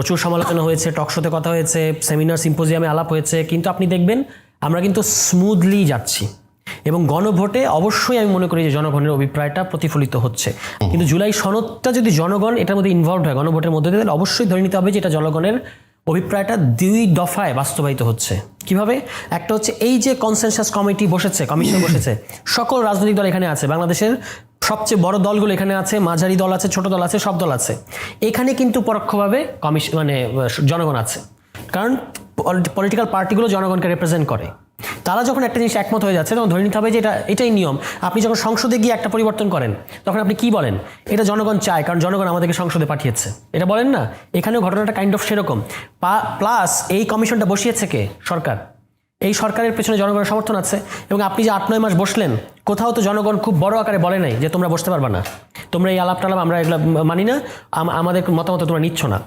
প্রচুর সমালোচনা হয়েছে টকশোতে কথা হয়েছে সেমিনার সিম্পোজিয়ামে আলাপ হয়েছে, কিন্তু আপনি দেখবেন আমরা কিন্তু স্মুথলি যাচ্ছি। এবং গণভোটে অবশ্যই আমি মনে করি যে জনগণের অভিপ্রায়টা প্রতিফলিত হচ্ছে। কিন্তু জুলাই সনদটা যদি জনগণ এটার মধ্যে ইনভলভ হয়, গণভোটের মধ্যে, তাহলে অবশ্যই ধরে নিতে হবে যে এটা জনগণের অভিপ্রায়টা দুই দফায় বাস্তবায়িত হচ্ছে। কীভাবে? একটা হচ্ছে এই যে কনসেনসাস কমিটি বসেছে কমিশন বসেছে, সকল রাজনৈতিক দল এখানে আছে, বাংলাদেশের সবচেয়ে বড় দলগুলো এখানে আছে, মাঝারি দল আছে, ছোট দল আছে, সব দল আছে। এখানে কিন্তু পরোক্ষভাবে কমিশন মানে জনগণ আছে। কারণ পলিটিক্যাল পার্টিগুলো জনগণকে রিপ্রেজেন্ট করে। তারা যখন একটা জিনিস একমত হয়ে যাচ্ছে, তখন ধরে নিতে হবে যে এটা, এটাই নিয়ম। আপনি যখন সংসদে গিয়ে একটা পরিবর্তন করেন, তখন আপনি কি বলেন? এটা জনগণ চায়, কারণ জনগণ আমাদেরকে সংসদে পাঠিয়েছে। এটা বলেন না? এখানেও ঘটনাটা কাইন্ড অফ সেরকম। প্লাস এই কমিশনটা বসিয়েছে কে? সরকার। এই সরকারের পেছনে জনগণের সমর্থন আছে এবং আপনি যে আট নয় মাস বসলেন, কোথাও তো জনগণ খুব বড় আকারে বলে নাই যে তোমরা বসতে পারবা না। তোমরা এই আলাপ টালাপ আমরা এগুলো মানি না আমাদের মতামত তোমরা নিচ্ছ না।